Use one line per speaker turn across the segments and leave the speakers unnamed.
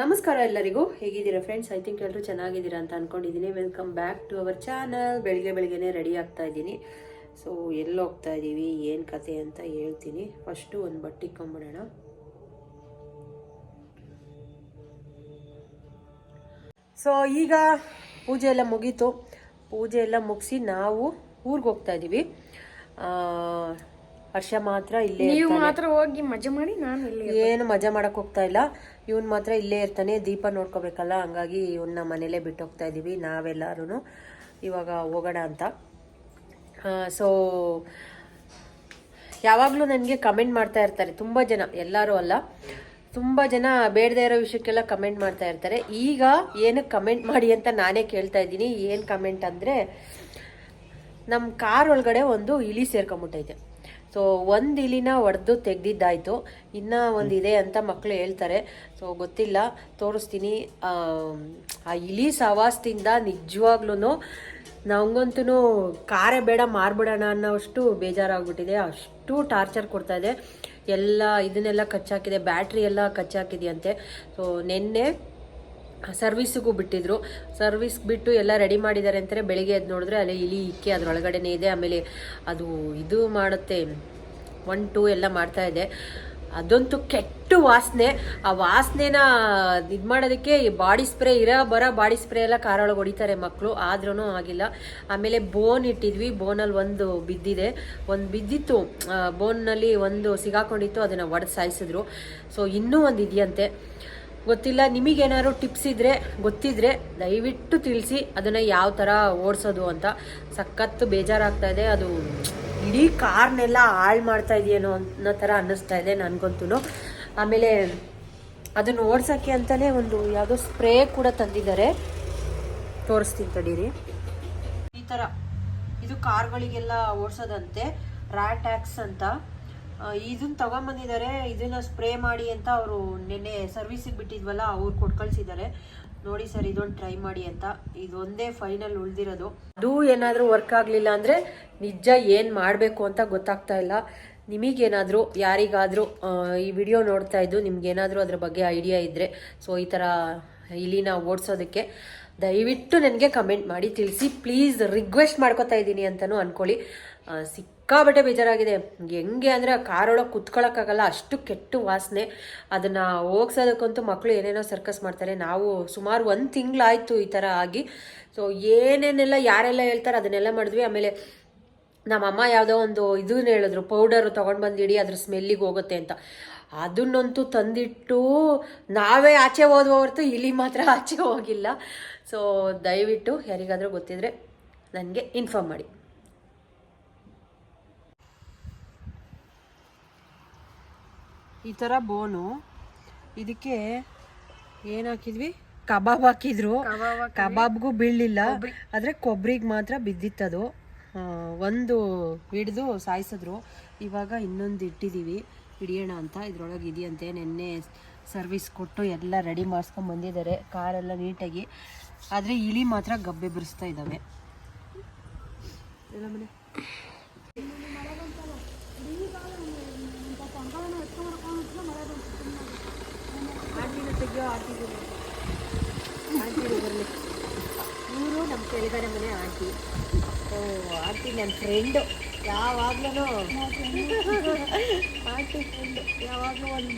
ನಮಸ್ಕಾರ ಎಲ್ಲರಿಗೂ. ಹೇಗಿದ್ದೀರಾ ಫ್ರೆಂಡ್ಸ್ ಐ ಥಿಂಕ್ ಎಲ್ಲರೂ ಚೆನ್ನಾಗಿದ್ದೀರಾ ಅಂತ ಅನ್ಕೊಂಡಿದ್ದೀನಿ welcome back to our channel ಬೆಳಿಗ್ಗೆ ಬೆಳಗ್ಗೆನೆ ರೆಡಿ ಆಗ್ತಾ ಇದ್ದೀನಿ. ಸೊ ಎಲ್ಲಿ ಹೋಗ್ತಾ ಇದ್ದೀವಿ. ಏನು ಕತೆ ಅಂತ ಹೇಳ್ತೀನಿ. ಫಸ್ಟು ಒಂದು ಬಟ್ಟೆ ಇಕ್ಕೊಂಬಿಡೋಣ ಸೊ ಈಗ ಪೂಜೆ ಎಲ್ಲ ಮುಗೀತು. ಪೂಜೆ ಎಲ್ಲ ಮುಗಿಸಿ ನಾವು ಊರಿಗೆ ಹೋಗ್ತಾ ಇದ್ದೀವಿ. ಹರ್ಷ ಮಾತ್ರ ಇಲ್ಲೇ
ನೀವು ಮಾತ್ರ ಹೋಗಿ ಮಜಾ ಮಾಡಿ ನಾನು ಇಲ್ಲಿ
ಏನು ಮಜಾ ಮಾಡಕ್ ಹೋಗ್ತಾ ಇಲ್ಲ. ಇವನ್ ಮಾತ್ರ ಇಲ್ಲೇ ಇರ್ತಾನೆ. ದೀಪ ನೋಡ್ಕೋಬೇಕಲ್ಲ ಹಂಗಾಗಿ ಇವನ್ನ ಮನೇಲೆ ಬಿಟ್ಟು ಹೋಗ್ತಾ ಇದೀವಿ ನಾವೆಲ್ಲರೂ ಇವಾಗ ಹೋಗೋಣ ಅಂತ. ಸೊ ಯಾವಾಗಲೂ ನನಗೆ ಕಮೆಂಟ್ ಮಾಡ್ತಾ ಇರ್ತಾರೆ ತುಂಬ ಜನ ಎಲ್ಲರೂ ಅಲ್ಲ. ತುಂಬ ಜನ ಬೇಡದೇ ಇರೋ ವಿಷಯಕ್ಕೆಲ್ಲ ಕಮೆಂಟ್ ಮಾಡ್ತಾ ಇರ್ತಾರೆ. ಈಗ ಏನಕ್ಕೆ ಕಮೆಂಟ್ ಮಾಡಿ ಅಂತ ನಾನೇ ಕೇಳ್ತಾ ಇದ್ದೀನಿ. ಏನು ಕಮೆಂಟ್ ಅಂದರೆ ನಮ್ಮ ಕಾರ್ ಒಳಗಡೆ ಒಂದು ಇಲಿ ಸೇರ್ಕೊಂಬಿಟ್ಟೈತೆ. ಸೊ ಒಂದು ಇಲಿನ ಒಡೆದು ತೆಗ್ದಿದ್ದಾಯ್ತು. ಇನ್ನ ಒಂದು ಇದೆ ಅಂತ ಮಕ್ಕಳು ಹೇಳ್ತಾರೆ. ಸೊ ಗೊತ್ತಿಲ್ಲ. ತೋರಿಸ್ತೀನಿ. ಆ ಇಲಿ ಸವಾಸದಿಂದ ನಿಜವಾಗ್ಲೂ ನಂಗಂತೂ ಕಾರೇ ಬೇಡ, ಮಾರ್ಬಿಡೋಣ ಅನ್ನೋಷ್ಟು ಬೇಜಾರಾಗ್ಬಿಟ್ಟಿದೆ. ಅಷ್ಟು ಟಾರ್ಚರ್ ಕೊಡ್ತಾ ಇದೆ. ಎಲ್ಲ ಇದನ್ನೆಲ್ಲ ಕಚ್ಚಾಕಿದೆ. ಬ್ಯಾಟ್ರಿ ಎಲ್ಲ ಕಚ್ಚಾಕಿದೆಯಂತೆ. ಸೊ ನಿನ್ನೆ ಸರ್ವಿಸಿಗೂ ಬಿಟ್ಟಿದ್ರು. ಸರ್ವಿಸ್ ಬಿಟ್ಟು ಎಲ್ಲ ರೆಡಿ ಮಾಡಿದ್ದಾರೆ ಅಂತಾರೆ. ಬೆಳಿಗ್ಗೆ ಅದು ನೋಡಿದ್ರೆ ಅಲ್ಲಿ ಇಲಿ, ಇಕ್ಕಿ ಅದರೊಳಗಡೆನೇ ಇದೆ. ಆಮೇಲೆ ಅದು ಇದು ಮಾಡುತ್ತೆ. ಒನ್ ಟೂ ಎಲ್ಲ ಮಾಡ್ತಾ ಇದೆ. ಅದಂತೂ ಕೆಟ್ಟ ವಾಸನೆ. ಆ ವಾಸನೆನ ಇದು ಮಾಡೋದಕ್ಕೆ ಈ ಬಾಡಿ ಸ್ಪ್ರೇ, ಇರೋ ಬರೋ ಬಾಡಿ ಸ್ಪ್ರೇ ಎಲ್ಲ ಕಾರೊಳಗೆ ಹೊಡಿತಾರೆ ಮಕ್ಕಳು ಆದ್ರೂ ಆಗಿಲ್ಲ. ಆಮೇಲೆ ಬೋನ್ ಇಟ್ಟಿದ್ವಿ. ಬೋನಲ್ಲಿ ಒಂದು ಬಿದ್ದಿದೆ. ಒಂದು ಬಿದ್ದಿತ್ತು. ಬೋನ್ನಲ್ಲಿ ಒಂದು ಸಿಗಾಕೊಂಡಿತ್ತು. ಅದನ್ನು ಒಡೆದು ಸಾಯಿಸಿದ್ರು. ಸೊ ಇನ್ನೂ ಒಂದು ಇದೆಯಂತೆ. ಗೊತ್ತಿಲ್ಲ, ನಿಮಗೇನಾದ್ರು ಟಿಪ್ಸ್ ಇದ್ರೆ, ಗೊತ್ತಿದ್ರೆ ದಯವಿಟ್ಟು ತಿಳಿಸಿ ಅದನ್ನು ಯಾವ ಥರ ಓಡಿಸೋದು ಅಂತ. ಸಖತ್ತು ಬೇಜಾರಾಗ್ತಾ ಇದೆ. ಅದು ಇಡೀ ಕಾರ್ನೆಲ್ಲ ಹಾಳು ಮಾಡ್ತಾ ಇದೆಯೇನೋ ಅನ್ನೋ ಥರ ಅನ್ನಿಸ್ತಾ ಇದೆ ನನಗಂತೂ. ಆಮೇಲೆ ಅದನ್ನು ಓಡ್ಸೋಕ್ಕೆ ಅಂತಲೇ ಒಂದು ಯಾವುದೋ ಸ್ಪ್ರೇ ಕೂಡ ತಂದಿದ್ದಾರೆ. ತೋರಿಸ್ತೀನಿ ತಡೀರಿ. ಈ ಥರ ಇದು ಕಾರ್ಗಳಿಗೆಲ್ಲ ಓಡಿಸೋದಂತೆ ಟ್ಯಾಕ್ಸ್ ಅಂತ. ಇದನ್ನ ತಗೊಂಬಂದಿದ್ದಾರೆ ಇದನ್ನ ಸ್ಪ್ರೇ ಮಾಡಿ ಅಂತ ಅವರು ನಿನ್ನೆ ಸರ್ವಿಸಿಗೆ ಬಿಟ್ಟಿದ್ವಲ್ಲ ಅವ್ರು ಕೊಟ್ಟು ಕಳ್ಸಿದ್ದಾರೆ ನೋಡಿ ಸರ್ ಇದೊಂದು ಟ್ರೈ ಮಾಡಿ ಅಂತ. ಇದೊಂದೇ ಫೈನಲ್ ಉಳ್ದಿರೋದು. ಅದು ಏನಾದರೂ ವರ್ಕ್ ಆಗಲಿಲ್ಲ ಅಂದರೆ ನಿಜ ಏನು ಮಾಡಬೇಕು ಅಂತ ಗೊತ್ತಾಗ್ತಾ ಇಲ್ಲ. ನಿಮಗೇನಾದರೂ ಯಾರಿಗಾದರೂ ಈ ವಿಡಿಯೋ ನೋಡ್ತಾ ಇದ್ದು ನಿಮ್ಗೇನಾದರೂ ಅದ್ರ ಬಗ್ಗೆ ಐಡಿಯಾ ಇದ್ದರೆ ಸೊ ಈ ಥರ ಇಲಿನ ಓಡಿಸೋದಕ್ಕೆ ದಯವಿಟ್ಟು ನನಗೆ ಕಮೆಂಟ್ ಮಾಡಿ ತಿಳಿಸಿ. ಪ್ಲೀಸ್ ರಿಕ್ವೆಸ್ಟ್ ಮಾಡ್ಕೋತಾ ಇದ್ದೀನಿ ಅಂತಲೂ ಅಂದ್ಕೊಳ್ಳಿ ಆ, ಸಿಕ್ಕಾಬಟ್ಟೆ ಬೇಜಾರಾಗಿದೆ. ಹೆಂಗೆ ಅಂದರೆ ಕಾರೊಳಗೆ ಕುತ್ಕೊಳ್ಳೋಕ್ಕಾಗಲ್ಲ ಅಷ್ಟು ಕೆಟ್ಟು ವಾಸನೆ. ಅದನ್ನು ಹೋಗ್ಸೋದಕ್ಕಂತೂ ಮಕ್ಕಳು ಏನೇನೋ ಸರ್ಕಸ್ ಮಾಡ್ತಾರೆ. ನಾವು ಸುಮಾರು ಒಂದು ತಿಂಗಳಾಯಿತು ಈ ಥರ ಆಗಿ. ಸೊ ಏನೇನೆಲ್ಲ ಯಾರೆಲ್ಲ ಹೇಳ್ತಾರೆ ಅದನ್ನೆಲ್ಲ ಮಾಡಿದ್ವಿ. ಆಮೇಲೆ ನಮ್ಮಮ್ಮ ಯಾವುದೋ ಒಂದು ಇದನ್ನ ಹೇಳಿದ್ರು ಪೌಡರ್ ತೊಗೊಂಡು ಬಂದಿಡಿ, ಅದ್ರ ಸ್ಮೆಲ್ಲಿಗೆ ಹೋಗುತ್ತೆ ಅಂತ. ಅದನ್ನಂತೂ ತಂದಿಟ್ಟು ನಾವೇ ಆಚೆ ಹೋದ್ವ ಹೊರತು ಇಲಿ ಮಾತ್ರ ಆಚೆ ಹೋಗಿಲ್ಲ. ಸೊ ದಯವಿಟ್ಟು ಯಾರಿಗಾದರೂ ಗೊತ್ತಿದ್ರೆ ನನಗೆ ಇನ್ಫಾರ್ಮ್ ಮಾಡಿ. ಈ ಥರ ಬೋನು. ಇದಕ್ಕೆ ಏನು ಹಾಕಿದ್ವಿ? ಕಬಾಬ್ ಹಾಕಿದ್ರು. ಕಬಾಬ್ಗೂ ಬೀಳಲಿಲ್ಲ. ಆದರೆ ಕೊಬ್ಬರಿಗೆ ಮಾತ್ರ ಬಿದ್ದಿತ್ತದು. ಒಂದು ಹಿಡಿದು ಸಾಯಿಸಿದ್ರು. ಇವಾಗ ಇನ್ನೊಂದು ಇಟ್ಟಿದ್ದೀವಿ ಹಿಡಿಯೋಣ ಅಂತ. ಇದ್ರೊಳಗೆ ಇದೆಯಂತೆ. ನಿನ್ನೆ ಸರ್ವಿಸ್ ಕೊಟ್ಟು ಎಲ್ಲ ರೆಡಿ ಮಾಡಿಸ್ಕೊಂಡು ಬಂದಿದ್ದಾರೆ. ಕಾರೆಲ್ಲ ನೀಟಾಗಿ. ಆದರೆ ಇಲಿ ಮಾತ್ರ ಗಬ್ಬೆ ಬಿರಿಸ್ತಾ ಇದ್ದಾವೆ ಆಂಟಿನ ಆಂಟಿಗೆ ಆಂಟಿರು ಬರಲಿ. ಇವರು ನಮ್ಮ ಕೆಳಗಡೆ ಮನೆ ಆಂಟಿ. ಓ ಆಂಟಿ ನನ್ನ ಫ್ರೆಂಡು ಯಾವಾಗ್ಲೂ ಆಂಟಿ ಫ್ರೆಂಡು ಯಾವಾಗಲೂ ಒಂದು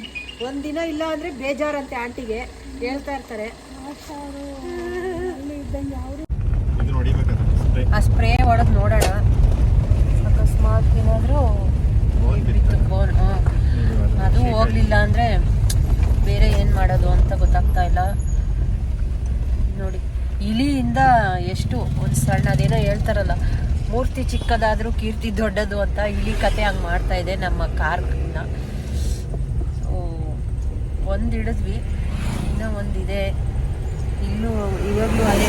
ಒಂದಿನ ಇಲ್ಲ ಅಂದರೆ ಬೇಜಾರಂತೆ ಆಂಟಿಗೆ. ಹೇಳ್ತಾ ಇರ್ತಾರೆ. ಆ ಸ್ಪ್ರೇ ಹೊಡೆದು ನೋಡೋಣ. ಅಕಸ್ಮಾತ್ ಏನಾದರೂ ಅದು ಹೋಗ್ಲಿಲ್ಲ ಅಂದರೆ ಬೇರೆ ಏನು ಮಾಡೋದು ಅಂತ ಗೊತ್ತಾಗ್ತಾ ಇಲ್ಲ. ನೋಡಿ, ಇಲಿಯಿಂದ ಎಷ್ಟು ಒಂದು ಸಣ್ಣ, ಅದೇನೋ ಹೇಳ್ತಾರಲ್ಲ, ಮೂರ್ತಿ ಚಿಕ್ಕದಾದರೂ ಕೀರ್ತಿ ದೊಡ್ಡದು ಅಂತ ಇಲಿ ಕತೆ ಹಂಗೆ ಮಾಡ್ತಾ ಇದೆ ನಮ್ಮ ಕಾರ್ನ. ಒಂದು ಹಿಡಿದ್ವಿ, ಇನ್ನೂ ಒಂದಿದೆ ಇಲ್ಲೂ, ಇವಾಗಲೂ ಅದೇ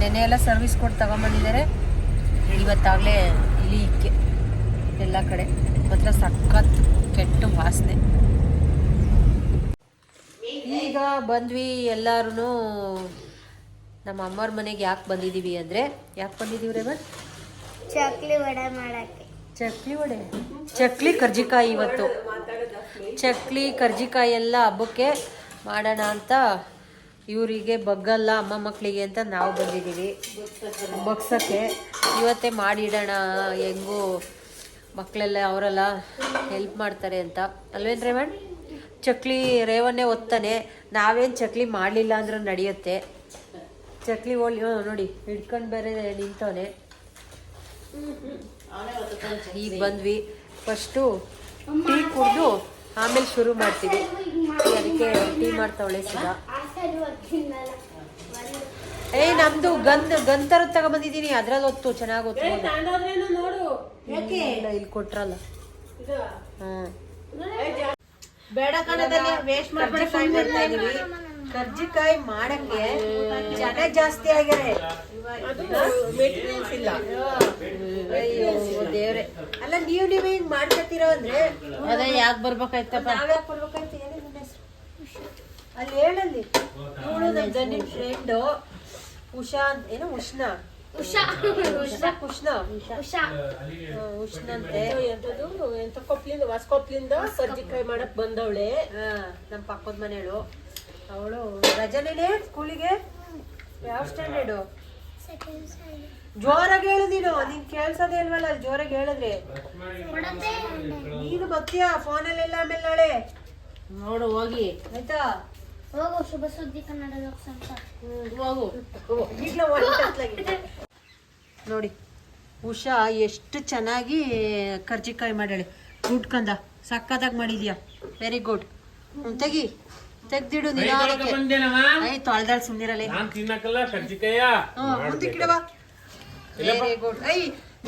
ನೆನೆ ಎಲ್ಲ ಸರ್ವಿಸ್ ಕೊಟ್ಟು ತಗೊಂಬಂದಿದ್ದಾರೆ. ಇವತ್ತಾಗಲೇ ಇಲಿ ಇಕ್ಕೆ ಎಲ್ಲ ಕಡೆ. ಮಾತ್ರ ಸಖತ್ ಕೆಟ್ಟ ವಾಸನೆ. ಈಗ ಬಂದ್ವಿ ಎಲ್ಲರೂ ನಮ್ಮ ಅಮ್ಮವ್ರ ಮನೆಗೆ ಯಾಕೆ ಬಂದಿದ್ದೀವಿ ಅಂದರೆ ಯಾಕೆ ಬಂದಿದ್ದೀವಿ ರೇವನ್
ಚಕ್ಲಿ ವಡೆ ಮಾಡಕ್ಕೆ.
ಚಕ್ಲಿ ವಡೆ? ಚಕ್ಲಿ ಕರ್ಜಿಕಾಯಿ ಇವತ್ತು. ಚಕ್ಲಿ ಕರ್ಜಿಕಾಯಿ ಎಲ್ಲ ಹಬ್ಬಕ್ಕೆ ಮಾಡೋಣ ಅಂತ ಇವರಿಗೆ ಬಗ್ಗಲ್ಲ ಅಮ್ಮ ಮಕ್ಕಳಿಗೆ ಅಂತ ನಾವು ಬಂದಿದ್ದೀವಿ ಬಗ್ಸಕ್ಕೆ. ಇವತ್ತೇ ಮಾಡಿಡೋಣ ಹೆಂಗೂ ಮಕ್ಕಳೆಲ್ಲ ಅವರೆಲ್ಲ ಹೆಲ್ಪ್ ಮಾಡ್ತಾರೆ ಅಂತ. ಅಲ್ವೇನು ರೇವಣ್? ಚಕ್ಲಿ ರೇವನ್ನೇ ಒತ್ತಾನೆ ನಾವೇನು ಚಕ್ಲಿ ಮಾಡಲಿಲ್ಲ ಅಂದ್ರೆ ನಡೆಯುತ್ತೆ. ಚಕ್ಲಿ ಹೋಳಿ ಹ್ಞೂ ನೋಡಿ ಹಿಡ್ಕೊಂಡು ಬೇರೆ ನಿಂತವನೆ. ಈಗ ಬಂದ್ವಿ. ಫಸ್ಟು ಟೀ ಕುಡಿದು ಆಮೇಲೆ ಶುರು ಮಾಡ್ತೀವಿ. ಅದಕ್ಕೆ ಟೀ ಮಾಡ್ತಾವಳೆ ಸುಧಾ. ಏ ನಮ್ದು ಗಂಧ ಗಂಧರ ತಗೊಂಬಂದಿದ್ದೀನಿ ಅದ್ರಲ್ಲಿ ಹೊತ್ತು ಚೆನ್ನಾಗಿ ಹೊತ್ತು ಇಲ್ಲ ಇಲ್ಲಿ ಕೊಟ್ರಲ್ಲ. ಹ್ಮ್.
ಬೇಡ ಕಣದಲ್ಲಿ ವೇಸ್ಟ್
ಕರ್ಜಿಕಾಯಿ ಮಾಡ್ತಾ ಇದೀವಿ. ಕರ್ಜಿಕಾಯಿ ಮಾಡಕ್ಕೆ ಜನ ಜಾಸ್ತಿ ಆಗ್ಯಾರೆ
ಮೆಟೀರಿಯಲ್ಸ್ ಇಲ್ಲ.
ಅಯ್ಯೋ ದೇವ್ರೆ. ಅಲ್ಲ ನೀವು ನೀವು ಹಿಂಗ್ ಮಾಡ್ಕೊತೀರೋ ಅಂದ್ರೆ
ಅದೇ ಯಾಕೆ ಬರ್ಬೇಕಾಯ್ತಪ್ಪ?
ಯಾಕ್ ಬರ್ಬೇಕಾಯ್ತು? ನಿನ್ನ ಅಲ್ಲಿ ಹೇಳಲ್ಲಿ. ಇವಳು ನಮ್ ಫ್ರೆಂಡು ಫ್ರೆಂಡ್ ಉಷಾ ಅಂತ ಏನೋ ಉಷ್ಣ.
ಉಷಾ
ಉಷ್ಣ ಉಷ್ಣ
ಉಷಾ
ಉಷ್ಣಂತೆ
ಎಂತದು ಎಂತ ಕೊಪ್ಲಿಂದ ಹೊಸ ಕೊಪ್ಲಿಂದ ಕೈ ಮಾಡಕ್ ಬಂದವಳೆ.
ಹಾ ನಮ್ಮ ಪಕ್ಕದ ಮನೆಯಳು ಅವಳು ರಜನೇನೆ ಸ್ಕೂಲಿಗೆ? ಯಾವ ಸ್ಟ್ಯಾಂಡರ್ಡು? ಜೋರಾಗಿ ಹೇಳು ನೀನು. ನಿನ್ ಕೇಳ್ಸೋದೇ ಇಲ್ವಲ್ಲ ಅಲ್ಲಿ ಜೋರಾಗಿ ಹೇಳಿದ್ರೆ. ನೀನು ಬರ್ತೀಯ? ಫೋನಲ್ಲೆಲ್ಲ ಆಮೇಲೆ ನಾಳೆ?
ನೋಡು ಹೋಗಿ.
ಆಯ್ತಾ?
ಹೋಗು ಶುಭ ಸುದ್ದಿ.
ನೋಡಿ ಉಷಾ ಎಷ್ಟು ಚೆನ್ನಾಗಿ ಕರ್ಜಿಕಾಯಿ ಮಾಡ್ಯಾಳೆ. ಗುಡ್ ಕಂದ ಸಕ್ಕತ್ತಾಗಿ ಮಾಡಿದ್ಯಾ? ವೆರಿ ಗುಡ್ ತೆಗಿ. ತೆಗ್ದಿಡು ತೊಳ್ದಾಳ್
ನಾನ್ ತಿನ್ನಕಲ್ಲ ಕರ್ಜಿಕಾಯ?
ಮುಂದಕ್ಕಿಡವ ವೆರಿ ಗುಡ್ ಐ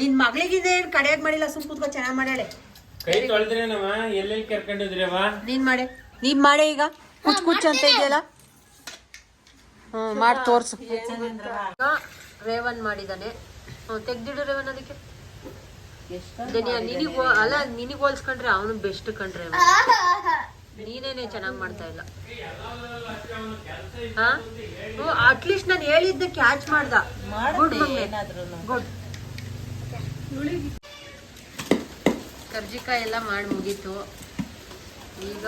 ನಿನ್ ಮಗಳಿಗಿದೆ ಕಡೆಯಾಗ ಕಡೆಯಾಗಿ ಮಾಡಿಲ್ಲ? ಸುಮ್ ಕೂತ್ಕೊ ಚೆನ್ನಾಗಿ ಮಾಡ್ಯಾಳೆ.
ಕೈ ತೊಳೆದ್ರೇನವ? ಎಲ್ಲೆಲ್ಲಿ ಕರ್ಕೊಂಡಿದ್ರವ?
ನೀನ್ ಮಾಡೆ. ನೀನ್ ಮಾಡೆ ಈಗ. ಕುಚ್ ಕುಚ್ ಅಂತ ಇದೆಯಲ್ಲ? ಹ್ಮ್ ಮಾಡಿ ತೋರ್ಸು. ರೇವನ್ ಮಾಡಿದಾನೆ ಹ್ಮ್ ತೆಗ್ದಿಡು ರೇವನ್ ಅದಕ್ಕೆ. ನಿನಗ್ ಅಲ್ಲ ನಿನಗ್ ಹೋಲ್ಸ್ಕೊಂಡ್ರೆ ಅವನು ಬೆಸ್ಟ್ ಕಂಡ್ರೆ ನೀನೇನೆ ಚೆನ್ನಾಗಿ ಮಾಡ್ತಾ ಇಲ್ಲ. ಹಾ? ಅಟ್ಲೀಸ್ಟ್ ನಾನು ಹೇಳಿದ್ದೆ ಕ್ಯಾಚ್ ಮಾಡ್ದ. ಗುಡ್ ಗುಡ್ ಕರ್ಜಿಕಾಯಿ ಎಲ್ಲ ಮಾಡಿ ಮುಗೀತು. ಈಗ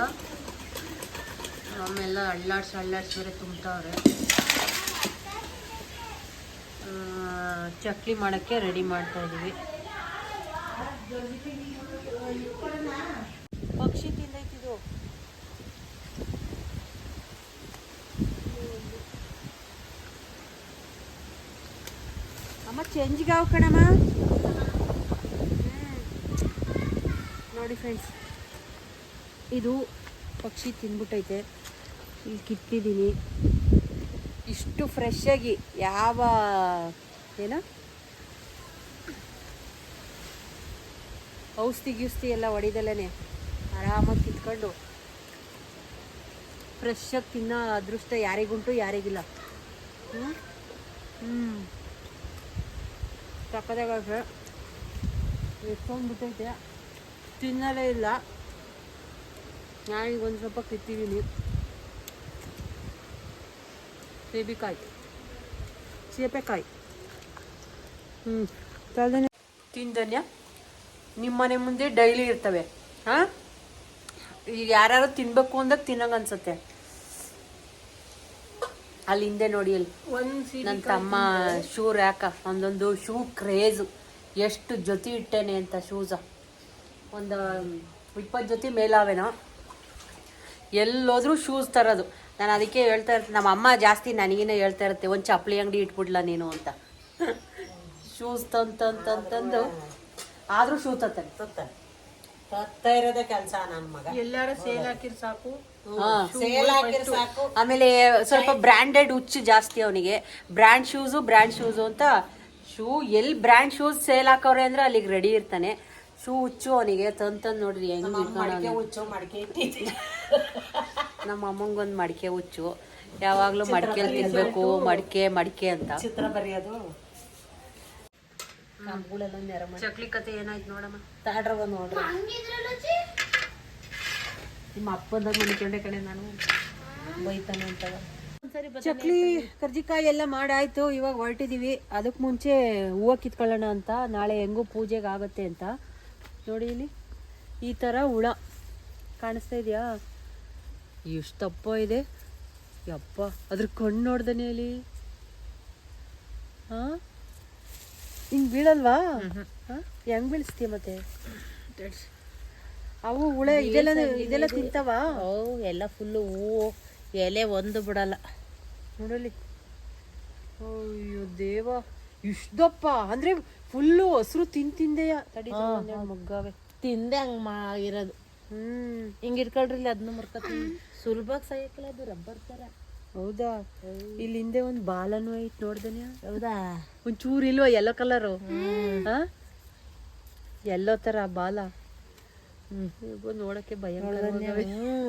ನಮ್ಮೆಲ್ಲ ಅಳ್ಳಾಡ್ಸಿ ಅಳ್ಳಾಡ್ಸಿ ಬೇರೆ ತುಂಬ್ತಾವ್ರೆ. ಚಕ್ಲಿ ಮಾಡೋಕ್ಕೆ ರೆಡಿ ಮಾಡ್ತಾ ಇದ್ದೀವಿ ಪಕ್ಷಿ ತಿಂದೈತಿದು ಅಮ್ಮ ಚೇಂಜಿಗಾವ್ ಕಣಮ್ಮ. ನೋಡಿ ಫ್ರೆಂಡ್ಸ್ ಇದು ಪಕ್ಷಿ ತಿಂದ್ಬಿಟ್ಟೈತೆ ಇಲ್ಲಿ ಕಿತ್ತಿದ್ದೀನಿ ಇಷ್ಟು ಫ್ರೆಶ್ ಆಗಿ ಯಾವ, ಏನು? ಔಷಧಿ ಗಿಷ್ಧಿ ಎಲ್ಲ ಹೊಡಿದಲ್ಲೇ ಆರಾಮಾಗಿ ಕಿತ್ಕೊಂಡು ಫ್ರೆಶ್ ಆಗಿ ತಿನ್ನೋ ಅದೃಷ್ಟ ಯಾರಿಗುಂಟು ಯಾರಿಗಿಲ್ಲ. ಹ್ಞೂ ಹ್ಞೂ ಸಕ್ಕದಾಗೈತೆ ಎಷ್ಟೊಂದು ತಿನ್ನಲೇ ಇಲ್ಲ. ನಾನೀಗ ಒಂದು ಸ್ವಲ್ಪ ಕಿತ್ತಿದ್ದೀನಿ ಸೇಬಿಕಾಯಿ ಸೀಬೆಕಾಯಿ ಹ್ಮ್. ತಲೆನೇ ತಿಂದನ್ಯ? ನಿಮ್ಮ ಮನೆ ಮುಂದೆ ಡೈಲಿ ಇರ್ತವೆ. ಹಾ? ಈಗ ಯಾರ್ಯಾರು ತಿನ್ಬೇಕು ಅಂದಾಗ ತಿನ್ನಂಗ ಅನ್ಸುತ್ತೆ. ಅಲ್ಲಿ ಹಿಂದೆ ನೋಡಿ ಅಲ್ಲಿ.
ಒಂದ್
ನನ್ನ ತಮ್ಮ ಶೂ ರ್ಯಾಕ. ಒಂದೊಂದು ಶೂ ಕ್ರೇಜು. ಎಷ್ಟು ಜೊತೆ ಇಟ್ಟೇನೆ ಅಂತ ಶೂಸ. ಒಂದು ಇಪ್ಪತ್ತು ಜೊತೆ ಮೇಲಾವೇನೋ. ಎಲ್ಲೋದ್ರೂ ಶೂಸ್ ತರೋದು. ನಾನು ಅದಕ್ಕೆ ಹೇಳ್ತಾ ಇರ್ತೀನಿ ನಮ್ಮ ಅಮ್ಮ ಜಾಸ್ತಿ ನನಗೇನೆ ಹೇಳ್ತಾ ಇರುತ್ತೆ ಒಂದು ಚಪ್ಪಲಿ ಅಂಗಡಿ ಇಟ್ಬಿಡ್ಲ ನೀನು ಅಂತ. ಶೂಸ್ ತಂತಂತಂತಂದು. ಆದರೂ ಶೂ ತತ್ತಾನೆ.
ತತ್ತ. ಇರೋದೇ ಕೆಲಸ ನನ್ನ ಮಗ. ಎಲ್ಲಾರ ಸೇಲ್ ಹಾಕಿರ್ ಸಾಕು.
ಹಾ.
ಸೇಲ್ ಹಾಕಿರ್ ಸಾಕು.
ಆಮೇಲೆ ಸ್ವಲ್ಪ ಬ್ರ್ಯಾಂಡೆಡ್ ಹುಚ್ಚು ಜಾಸ್ತಿ ಅವನಿಗೆ. ಬ್ರ್ಯಾಂಡ್ ಶೂಸು ಬ್ರ್ಯಾಂಡ್ ಶೂಸು ಅಂತ. ಶೂ ಎಲ್ಲಿ ಬ್ರ್ಯಾಂಡ್ ಶೂಸ್ ಸೇಲ್ ಹಾಕೋರೆ ಅಂದ್ರೆ ಅಲ್ಲಿಗೆ ರೆಡಿ ಇರ್ತಾನೆ. ಶೂ ಹುಚ್ಚು ಅವನಿಗೆ. ತಂತ ತಂದ್ ನೋಡ್ರಿ ಹೆಂಗ್
ಮಡಿಕೆ ಹುಚ್ಚು ಮಡಿಕೆ
ನಮ್ಮ ಅಮ್ಮಂಗೊಂದು ಮಡಿಕೆ ಹುಚ್ಚು. ಯಾವಾಗಲೂ ಮಡಿಕೆಲಿ ತಿನ್ನಬೇಕು ಮಡಿಕೆ ಮಡಿಕೆ ಅಂತ.
ಚಿತ್ರ ಬರೆಯೋದು.
ಚಕ್ಲಿ ಕತೆ ಏನಾಯ್ತು ನೋಡಮ್ಮ?
ತಾಡ್ರವ ನೋಡ್ರಿ.
ನಿಮ್ಮ ಅಪ್ಪಂದಾಗ ಮನಿಕೊಂಡೆ ಕಡೆ ನಾನು.
ಬೈತಾನೆ ಅಂತ.
ಚಕ್ಲಿ ಕರ್ಜಿಕಾಯಿ ಎಲ್ಲ ಮಾಡಾಯ್ತು ಇವಾಗ ಹೊರಟಿದೀವಿ. ಅದಕ್ಕೆ ಮುಂಚೆ ಹೂವು ಕಿತ್ಕೊಳ್ಳೋಣ ಅಂತ ನಾಳೆ ಹೆಂಗೂ ಪೂಜೆಗೆ ಆಗುತ್ತೆ ಅಂತ. ನೋಡಿ ಇಲ್ಲಿ ಈ ಥರ ಹುಳ ಕಾಣಿಸ್ತಾ ಇದೆಯಾ? ಎಷ್ಟು ದಪ್ಪ ಇದೆ. ಯಪ್ಪ ಅದ್ರ ಕಣ್ಣು ನೋಡ್ದನೆ ಹೇಳಿ ಹಾ? ಹಿಂಗೆ ಬೀಳಲ್ವಾ? ಹಾ? ಹೆಂಗ್ ಬೀಳಿಸ್ತೀಯ ಮತ್ತೆ? ಅವು ಹುಳೆ ಇದೆಲ್ಲ ಇದೆಲ್ಲ ತಿಂತಾವ?
ಓ ಎಲ್ಲ ಫುಲ್ಲು ಹೂವು ಎಲೆ ಒಂದು ಬಿಡಲ್ಲ.
ನೋಡಲಿ ಅಯ್ಯೋ ದೇವ ಇಷ್ಟಪ್ಪ. ಅಂದ್ರೆ ಫುಲ್ಲು ಹಸಿರು ತಿನ್ ತಿಂದೆಯ? ತಡಿ ಮಗ್ಗಾವೆ.
ತಿಂದೆ ಹಂಗ್ ಮಾ ಇರೋದು.
ಹ್ಮ್
ಹಿಂಗ್ ಇಟ್ಕೊಳ್ರಿ ಇಲ್ಲಿ ಅದನ್ನ ಮರ್ಕೊತೀನಿ ಸುಲಭವಾಗಿ ಸಾಯಕ್ಕಲ್ಲ ಅದು ರಬ್ಬರ್ ತರ.
ಹೌದಾ? ಇಲ್ಲಿ ಹಿಂದೆ ಒಂದ್ ಬಾಲನು ಐತ್ ನೋಡ್ದನ್ಯಾ
ಹೌದಾ?
ಒಂಚೂರು ಇಲ್ವಾ ಯೆಲ್ಲೋ ಕಲರ್ ಎಲ್ಲೋ ತರ ಬಾಲ. ಹ್ಮ್. ನೋಡಕ್ಕೆ ಭಯ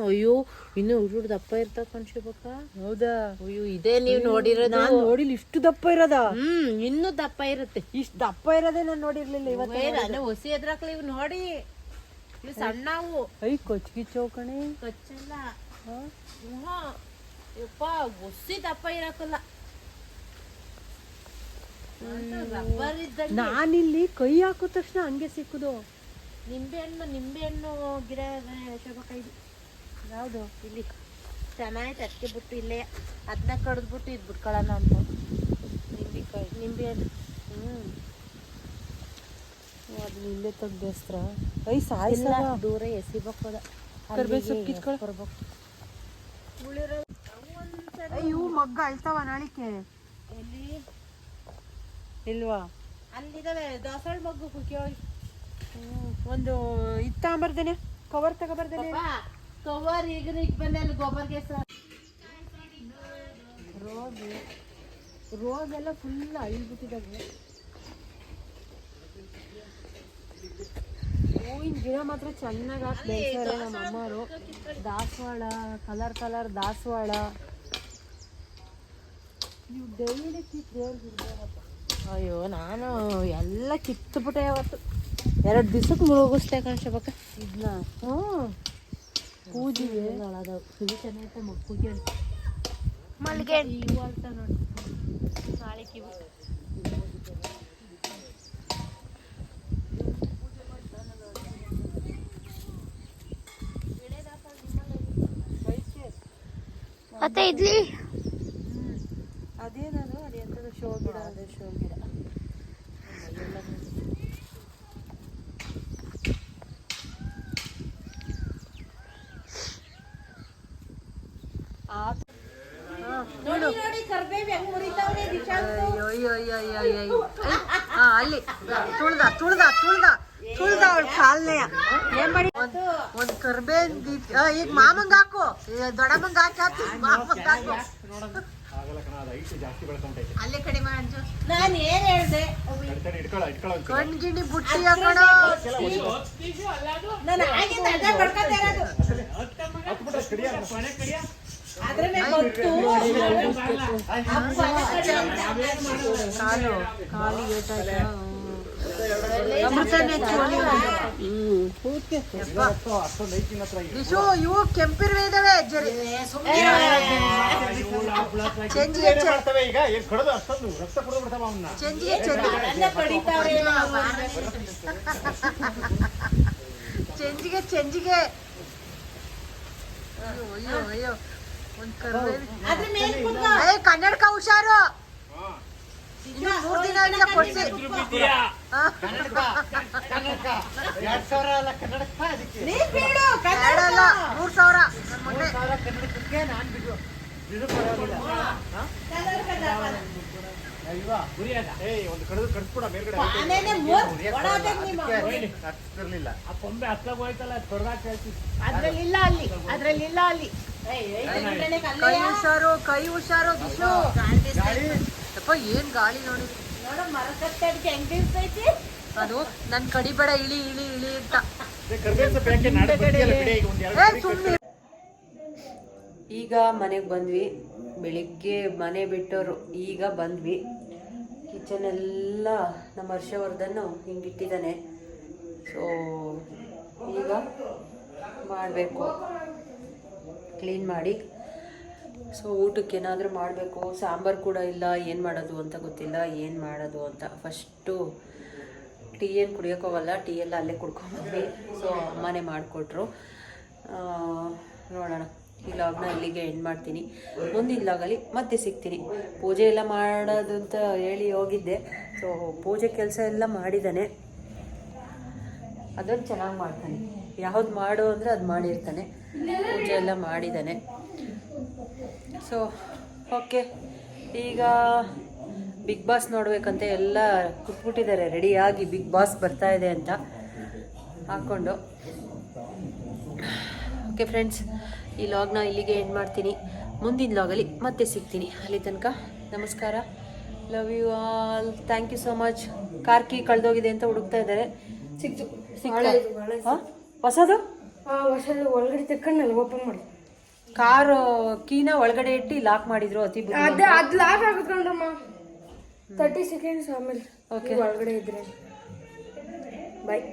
ಅಯ್ಯೋ ಇನ್ನು ಹುಡುಗ ದಪ್ಪ ಇರ್ತಾವ ಕಣ್ಸಿಬೇಕ
ಹೌದಾ?
ಅಯ್ಯೋ ಇದೇ ನೀವ್ ನೋಡಿರೋದು.
ನಾನ್ ನೋಡಿಲ್ಲ ಇಷ್ಟು ದಪ್ಪ ಇರೋದ?
ಹ್ಮ್ ಇನ್ನೂ ದಪ್ಪ ಇರುತ್ತೆ.
ಇಷ್ಟು ದಪ್ಪ ಇರೋದೇ ನಾನು ನೋಡಿರ್ಲಿಲ್ಲ ಇವತ್ತು
ಹೊಸಿ ಎದ್ರಾಕ್ಲಿ ಇವ್ ನೋಡಿ. ಇವ್ ಸಣ್ಣವು.
ಐ ಕೊಚ್ಗಿ ಚೌಕಣೆ
ಕಚ್ಚಲ್ಲ. ಯಪ್ಪ ಒಸಿ ದಪ್ಪ ರಬ್ಬರ್ ಇದ್ದಂಗೆ.
ನಾನಿಲ್ಲಿ ಕೈ ಹಾಕೋ ತಕ್ಷಣ ಹಂಗೆ ಸಿಕ್ಕುದು.
ನಿಂಬೆ ಹಣ್ಣು ನಿಂಬೆ ಹಣ್ಣು ಗಿಡ ಶೋಭಕ ಇದು ಯಾವುದು? ಇಲ್ಲಿ. ಚೆನ್ನಾಗಿ ಅಕ್ಕಿ ಬಿಟ್ಟು ಇಲ್ಲೇ. ಅದನ್ನ ಕಡ್ದ್ಬಿಟ್ಟು ಇದು ಬಿಟ್ಕೊಳ್ಳೋಣ ಅಂತ ನಿಂಬೆಕಾಯಿ ನಿಂಬೆ ಹಣ್ಣು.
ಹ್ಮ್. ಅದನ್ನ ಇಲ್ಲೇ ತೆಗ್ದೇಸ್ತ್ರ ಐ
ಇಲ್ಲ
ಸಾಯಿಸಲ್ಲ.
ದೂರ ಎಸಿಬೇಕು ಅದ.
ಕರ್ಬೇವ್ ಸೊಪ್ಪು ಕಿತ್ಕೊಳ
ಬರ್ಬೇಕು
ಇವು ಮಗ್ಗ ಅಳ್ತಾವ ನಾಳಿಕೆ.
ಎಲ್ಲಿ?
ಇಲ್ವಾ?
ಅಲ್ಲಿದಾವೆ ದಾಸವಾಳ ಮಗ್ಗು ಕುಕ್ಕಿಯೋಗಿ
ಒಂದು ಇತ್ತ ಬರ್ದೇನೆ ಕವರ್ ತಗೊಬರ್ದೇನೆ?
ಕವರ್ ಈಗ ಬಂದೆ ಅಲ್ಲಿ ಗೊಬ್ಬರ್ಗೆ
ರೋಗ ರೋಗ ಎಲ್ಲ ಫುಲ್ ಅಳಿಬಿಟ್ಟಿದ್ದಾವೆ ಹೂವಿನ ಗಿಡ ಮಾತ್ರ ಚೆನ್ನಾಗಿ ಹಾಕಿ ಬೆಳೆಸ್ತಾರೆ ನಮ್ಮ ಅಮ್ಮರು ದಾಸವಾಳ ಕಲರ್ ಕಲರ್ ದಾಸವಾಳ. ನೀವು ಡೈಲಿ ದೇವ್ರಿಗೆ
ಅಯ್ಯೋ ನಾನು ಎಲ್ಲ ಕಿತ್ತುಬಿಟ್ಟೆ ಅವತ್ತು ಎರಡು ದಿವಸಕ್ಕೆ ಮುಳುಗಿಸ್ತೆ ಕಾಣಿಸ್ಬೇಕ
ಇದನ್ನ
ಹ್ಞೂ.
ಪೂಜೆ
ಒಳಗವು ಇದು ಚೆನ್ನಾಗೈತೆ ಮಕ್ಕಳಿಗೆ
ಮಲ್ಗೆ.
ಇವು ಅಂತ ನೋಡಿ. ನಾಳೆ ಕಿವು.
ಮತ್ತೆ ಇಡ್ಲಿ
ಅದೇ ನಾನು ಅದು ಶೋ ಗಿಡ ಅದೇ ಶೋ ಗಿಡ ಆ- ಹಾ, ನೋಡು
ನೋಡಿ ಕರ್ಬೇವು ಹೆಂಗ್ ಮುರಿತಾವ್ರೆ
ಅಯ್ಯೋ, ಅಯ್ಯೋ, ಅಯ್ಯೋ, ಅಯ್ಯೋ, ಅಯ್ಯೋ, ಅಯ್ಯೋ. ಐ, ಆ, ಅಲ್ಲಿ ತುಳ್ದ ತುಳ್ದ ತುಳ್ದ ತುಳ್ದ ಅವಳ ಕಾಲ್ನೆಯ ಏನ್ ಮಾಡಿ ಒಂದ್ ಕರ್ಬೇನ್ ಈಗ ಮಾಮಂಗ್ ಹಾಕು. ದೊಡ್ಡಮ್ಮಂಗ್ ಹಾಕಿ ಹಾಕಿ. ಮಾಮಂಗ್ ಹಾಕು.
ಕಣ
ಅಲ್ಲೇ ಕಡಿಮೆ ಅಂಜು.
ನಾನು ಏನ್ ಹೇಳ್ದೆ?
ಒಂದ್ಸಲ.
ಕಣ್ಗಿಣಿ ಬುಟ್ಟಿ ಹಾಕೋಣ.
ನಾನು ಆಗಿಂದ ಅದೇ ಬಡ್ಕೊತಾ ಇರೋದು.
ಹತ್ಬಿಟ್ರೆ ಕಡಿಯ
ಅದ್ರ ಮೇಲೆ ಗೊತ್ತು.
ಕಾಲು ಕಾಲು ಏಟಾಯ್ತಾ. ವಿಶು ಇವು ಕೆಂಪಿರುವೆ ಇದಾವೆ ಜರಿ. ಚೆಂಜಿಗೆ ಚೆಂಜಿಗೆ ಚೆಂಜಿಗೆ ಚೆಂಜಿಗೆ. ಅಯ್ಯೋ ಅಯ್ಯೋ ಅಯ್ಯೋ. ಒಂದ್ ಕನ್ನಡಕ ಹುಷಾರು. ಮೂರ್ ದಿನ ಆಗಿಲ್ಲ ಕೊಡ್ಸಿ. ಹಾ.
ಎರಡ್ ಸಾವಿರ ಅಲ್ಲ ಕನ್ನಡಕ ಅದಕ್ಕೆ.
ನೀ ಬಿಡು
ಎರಡ್ ಅಲ್ಲ. ಮೂರ್ ಸಾವಿರ. ನನ್ ಮೊನ್ನೆ
ಸಾವಿರ ಕನ್ನಡಕಕ್ಕೆ ನಾನ್ ಬಿಡು. ಬಿಡು ಪರವಾಗಿಲ್ಲ. ಅಲ್ವಾ ಏಯ್ ಒಂದು ಕಡದು ಕಡ್ಸ್ಬಿಡ ಮೇಲ್ಗಡೆ
ಆ ಕೊಂಬೆ ಹೋಯ್ತಲ್ಲ ಹೇಳ್ತೀನಿ
ಅದ್ರಲ್ಲಿಲ್ಲ ಅಲ್ಲಿ ಅಲ್ಲಿ. ಏಯ್, ಏಯ್, ತಿಂದ್ಬಿಟ್ಟೆನೆ
ಕೈ. ಹುಷಾರು ಕೈ ಹುಷಾರು ದಿಶು ಯಪ್ಪ ಏನ್ ಗಾಳಿ ನೋಡಿ.
ನೋಡು ಮರ ಕತ್ತಡ್ಕೆ ಹೆಂಗ್ ಬೀಳ್ತೈತಿ?
ಅದು ನನ್ ಕಡಿಬೇಡ ಇಳಿ ಇಳಿ ಇಳಿ ಅಂತ.
ಈಗ
ಮನೆಗೆ ಬಂದ್ವಿ. ಬೆಳಿಗ್ಗೆ ಮನೆ ಬಿಟ್ಟವರು ಈಗ ಬಂದ್ವಿ. ಕಿಚನ್ ಎಲ್ಲ ನಮ್ಮ ಹರ್ಷವರ್ಧನ್ ಹಿಂಗಿಟ್ಟಿದ್ದಾನೆ ಸೊ ಈಗ ಮಾಡಬೇಕು. ಕ್ಲೀನ್ ಮಾಡಿ. ಸೊ ಊಟಕ್ಕೆ ಏನಾದರೂ ಮಾಡಬೇಕು, ಸಾಂಬಾರು ಕೂಡ ಇಲ್ಲ, ಏನು ಮಾಡೋದು ಅಂತ ಗೊತ್ತಿಲ್ಲ, ಏನು ಮಾಡೋದು ಅಂತ. ಫಸ್ಟು ಟೀ ಏನು ಕುಡಿಯೋಕ್ಕೋಗಲ್ಲ, ಟೀ ಎಲ್ಲ ಅಲ್ಲೇ ಕುಡ್ಕೊಂಬಂದ್ವಿ. ಸೊ ಅಮ್ಮನೇ ಮಾಡಿಕೊಟ್ರು. ನೋಡೋಣ. ಈ ಲಾಗ್ನ ಇಲ್ಲಿಗೆ ಎಂಡ್ ಮಾಡ್ತೀನಿ. ಮುಂದಿನ ಲಾಗಲ್ಲಿ ಮತ್ತೆ ಸಿಗ್ತೀನಿ. ಪೂಜೆ ಎಲ್ಲ ಮಾಡೋದು ಅಂತ ಹೇಳಿ ಹೋಗಿದ್ದೆ. ಸೊ ಪೂಜೆ ಕೆಲಸ ಎಲ್ಲ ಮಾಡಿದ್ದಾನೆ. ಅದನ್ನು ಚೆನ್ನಾಗಿ ಮಾಡ್ತಾನೆ. ಯಾವ್ದು ಮಾಡು ಅಂದರೆ ಅದು ಮಾಡಿರ್ತಾನೆ. ಪೂಜೆ ಎಲ್ಲ ಮಾಡಿದ್ದಾನೆ. ಸೊ ಓಕೆ ಈಗ ಬಿಗ್ ಬಾಸ್ ನೋಡಬೇಕಂತ ಎಲ್ಲ ಕುತ್ಬಿಟ್ಟಿದ್ದಾರೆ. ರೆಡಿಯಾಗಿ ಬಿಗ್ ಬಾಸ್ ಬರ್ತಾ ಇದೆ ಅಂತ ಹಾಕ್ಕೊಂಡು ಓಕೆ ಫ್ರೆಂಡ್ಸ್ ಈ ಲಾಗ್ನ ಇಲ್ಲಿಗೆ ಎಂಡ್ ಮಾಡ್ತೀನಿ. ಮುಂದಿನ ಲಾಗಲ್ಲಿ ಮತ್ತೆ ಸಿಗ್ತೀನಿ. ಅಲ್ಲಿ ತನಕ ನಮಸ್ಕಾರ. Love you all thank you so much Karki ಕಳೆದೋಗಿದೆ ಅಂತ ಹುಡುಕ್ತಾ ಇದ್ದಾರೆ.
ಸಿಕ್ತು
ಹೊಸದು?
ಹೊಸದು ಒಳಗಡೆ ತೆಕ್ಕೊಂಡು ಓಪನ್ ಮಾಡಿ
ಕಾರ್ ಕೀನ ಒಳಗಡೆ ಇಟ್ಟು ಲಾಕ್ ಮಾಡಿದ್ರು ಅತಿ
ಅದೇ ಅದು ಲಾಕ್ ಆಗುತ್ತಮ್ಮ ತರ್ಟಿ ಸೆಕೆಂಡ್ಸ್ ಆಮೇಲೆ ಓಕೆ ಒಳಗಡೆ ಇದ್ರೆ. ಬಾಯ್